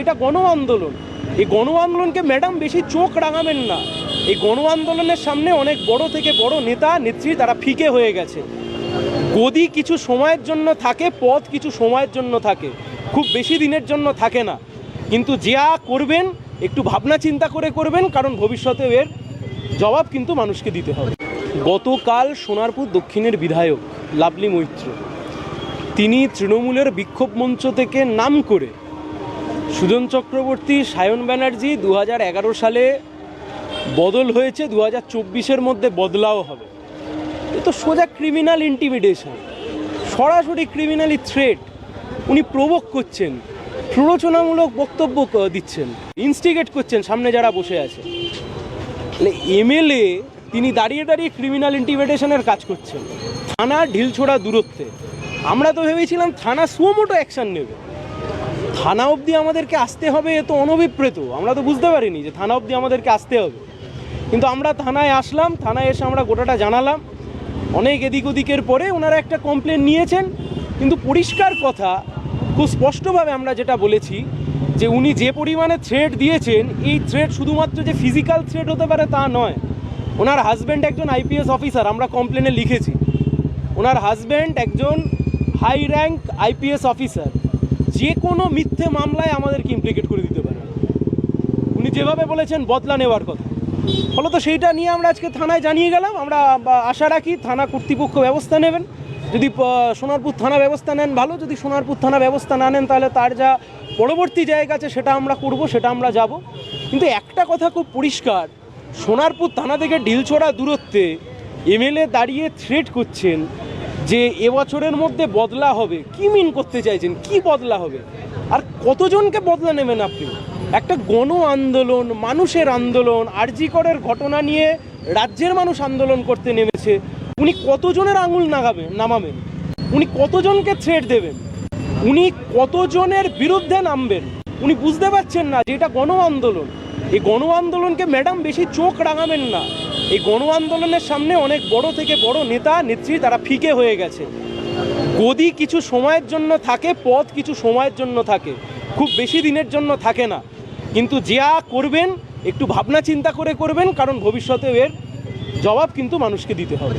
এটা গণ আন্দোলন এই গণ আন্দোলনকে ম্যাডাম বেশি চোখ রাঙাবেন না। এই গণ আন্দোলনের সামনে অনেক বড় থেকে বড় নেতা, নেত্রী তারা ফিকে হয়ে গেছে। গদি কিছু সময়ের জন্য থাকে, পথ কিছু সময়ের জন্য থাকে। খুব বেশি দিনের জন্য থাকে না। কিন্তু যা করবেন, একটু ভাবনা চিন্তা করে করবেন, কারণ ভবিষ্যতে এর জবাব কিন্তু মানুষকে দিতে হবে। গতকাল সোনারপুর দক্ষিণের বিধায়ক লাভলি মৈত্র, তিনি তৃণমূলের বিক্ষোভ মঞ্চ থেকে নাম করে সুজন চক্রবর্তী, সায়ন ব্যানার্জি দু হাজার এগারো সালে বদল হয়েছে দু হাজার চব্বিশের মধ্যে বদলাও হবে। এ তো সোজা ক্রিমিনাল ইন্টিমিডেশন সরাসরি ক্রিমিনালি থ্রেট উনি প্রভোগ করছেন, প্ররোচনামূলক বক্তব্য দিচ্ছেন ইনস্টিগেট করছেন সামনে যারা বসে আছে। এমএলএ, তিনি দাঁড়িয়ে দাঁড়িয়ে ক্রিমিনাল ইন্টিমিডেশনের কাজ করছেন। থানা ঢিলছোড়া দূরত্বে। আমরা তো ভেবেছিলাম থানা সুমোটো অ্যাকশন নেবে। থানা অবধি আমাদেরকে আসতে হবে, এ তো অনভিপ্রেত। আমরা তো বুঝতে পারিনি যে থানা অবধি আমাদেরকে আসতে হবে। কিন্তু আমরা থানায় আসলাম, থানায় এসে আমরা গোটাটা জানালাম। অনেক এদিক ওদিকের পরে ওনারা একটা কমপ্লেন নিয়েছেন। কিন্তু পরিষ্কার কথা, খুব স্পষ্টভাবে আমরা যেটা বলেছি যে উনি যে পরিমাণে থ্রেড দিয়েছেন, এই থ্রেড শুধুমাত্র যে ফিজিক্যাল থ্রেড হতে পারে তা নয়। ওনার হাজব্যান্ড একজন আইপিএস অফিসার আমরা কমপ্লেনে লিখেছি। ওনার হাজব্যান্ড একজন হাই র্যাঙ্ক আইপিএস অফিসার যে কোনো মিথ্যে মামলায় আমাদেরকে ইমপ্লিকেট করে দিতে পারে। উনি যেভাবে বলেছেন, বদলা নেওয়ার কথা। ফলত সেইটা নিয়ে আমরা আজকে থানায় জানিয়ে গেলাম। আমরা আশা রাখি থানা কর্তৃপক্ষ ব্যবস্থা নেবেন। যদি সোনারপুর থানা ব্যবস্থা নেন, ভালো। যদি সোনারপুর থানা ব্যবস্থা না নেন, তাহলে তার যা পরবর্তী জায়গা আছে, সেটা আমরা করব, সেটা আমরা যাব। কিন্তু একটা কথা খুব পরিষ্কার। সোনারপুর থানা থেকে ঢিলছোড়া দূরত্বে এমএলএ দাঁড়িয়ে থ্রেট করছেন যে এবছরের মধ্যে বদলা হবে, কি মিন করতে চাইছেন? কি বদলা হবে? আর কতজনকে বদলা নেবেন আপনি? একটা গণ আন্দোলন, মানুষের আন্দোলন, আরজিকরের ঘটনা নিয়ে রাজ্যের মানুষ আন্দোলন করতে নেমেছে। উনি কতজনের আঙুল নাগাবেন নামাবেন? উনি কতজনকে থ্রেট দেবেন? উনি কতজনের বিরুদ্ধে নামবেন? উনি বুঝতে পারছেন না যে এটা গণ আন্দোলন। এই গণ আন্দোলনকে ম্যাডাম বেশি চোখ রাঙাবেন না। এই গণ আন্দোলনের সামনে অনেক বড় থেকে বড় নেতা, নেত্রী তারা ফিকে হয়ে গেছে। গদি কিছু সময়ের জন্য থাকে, পথ কিছু সময়ের জন্য থাকে। খুব বেশি দিনের জন্য থাকে না। কিন্তু যা করবেন, একটু ভাবনা চিন্তা করে করবেন, কারণ ভবিষ্যতে এর জবাব কিন্তু মানুষকে দিতে হবে।